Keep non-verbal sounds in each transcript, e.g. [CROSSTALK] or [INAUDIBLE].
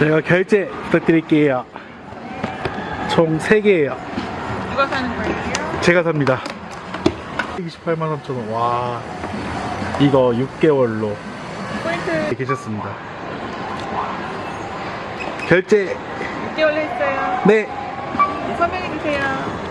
제가 결제 부탁드릴게요. 총 3개예요. 누가 사는 거예요? 제가 삽니다. 28만 3천 원. 와. 이거 6개월로 포인트 계셨습니다. 결제 6개월 했어요. 네. 네, 서명해 주세요.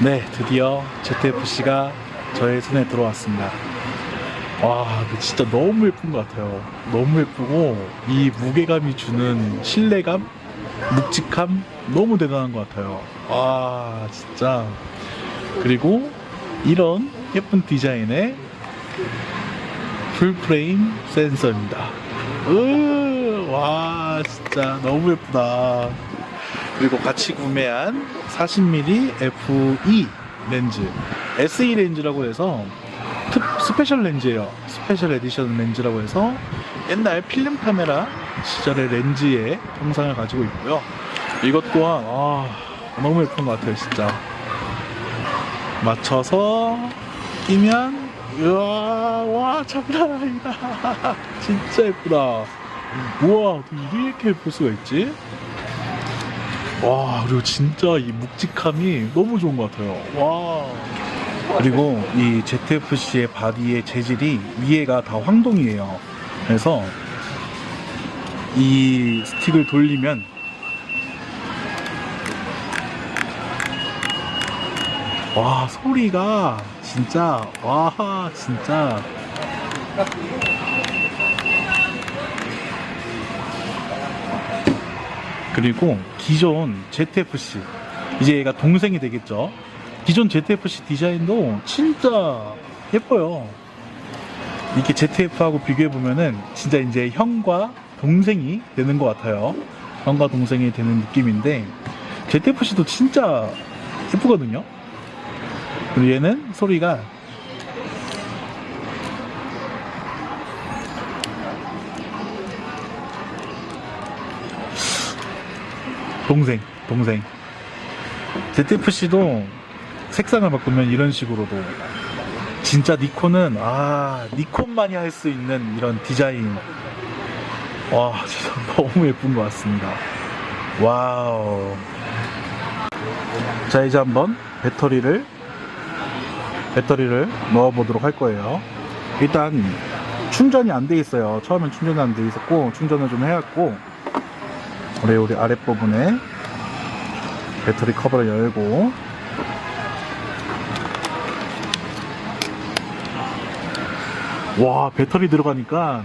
네, 드디어 ZFC가 저의 손에 들어왔습니다. 와, 진짜 너무 예쁜 것 같아요. 너무 예쁘고, 이 무게감이 주는 신뢰감, 묵직함, 너무 대단한 것 같아요. 와, 진짜. 그리고 이런 예쁜 디자인의 풀프레임 센서입니다. 으, 와, 진짜 너무 예쁘다. 그리고 같이 구매한 40mm f2 렌즈 SE 렌즈라고 해서 특 스페셜 렌즈예요. 스페셜 에디션 렌즈라고 해서 옛날 필름 카메라 시절의 렌즈의 형상을 가지고 있고요. 이것 또한 아, 너무 예쁜 것 같아요 진짜. 맞춰서 끼면 우와 와 장난 아니다. [LAUGHS] 진짜 예쁘다. 우와 어떻게 이렇게 예쁠 수가 있지 와 그리고 진짜 이 묵직함이 너무 좋은 것 같아요. 와. 그리고 이 ZFC의 바디의 재질이 위에가 다 황동이에요. 그래서 이 스틱을 돌리면 와 소리가 진짜 와 진짜 그리고 기존 ZFC 이제 얘가 동생이 되겠죠? 기존 ZFC 디자인도 진짜 예뻐요. 이렇게 ZF하고 비교해 보면은 진짜 이제 형과 동생이 되는 것 같아요. 형과 동생이 되는 느낌인데 ZFC도 진짜 예쁘거든요. 그리고 얘는 소리가 동생, 동생. ZFC도 색상을 바꾸면 이런 식으로도. 진짜 니콘은 아 니콘만이 할 수 있는 이런 디자인. 와 진짜 [LAUGHS] 너무 예쁜 것 같습니다. 와우. 자 이제 한번 배터리를 배터리를 넣어 보도록 할 거예요. 일단 충전이 안 돼 있어요. 처음엔 충전이 안 돼 있었고 충전을 좀 해왔고 우리 아랫부분에 배터리 커버를 열고. 와 배터리 들어가니까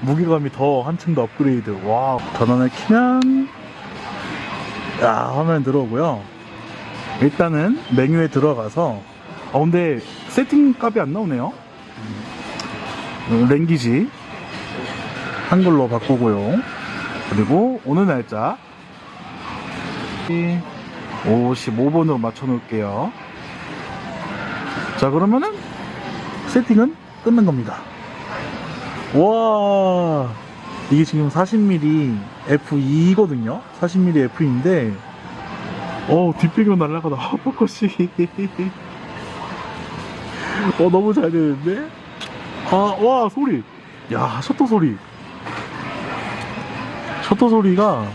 무게감이 더 한층 더 업그레이드. 와 전원을 키면 야 화면 들어오고요. 일단은 메뉴에 들어가서 어 근데 세팅 값이 안 나오네요. 어, 랭귀지. 한글로 바꾸고요. 그리고 오늘 날짜 55번으로 맞춰 놓을게요. 자, 그러면은 세팅은 끝난 겁니다. 와, 이게 지금 40mm f2거든요. 40mm f인데, 어, 뒷배경 아, [LAUGHS] 포커싱. 어, 너무 잘 되는데? 아, 와, 소리. 야, 셔터 소리. 셔터 소리가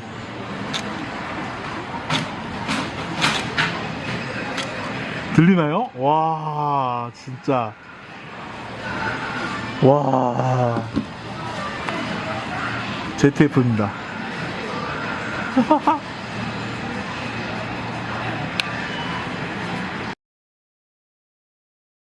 들리나요? 와, 진짜. 와. ZF입니다. [LAUGHS]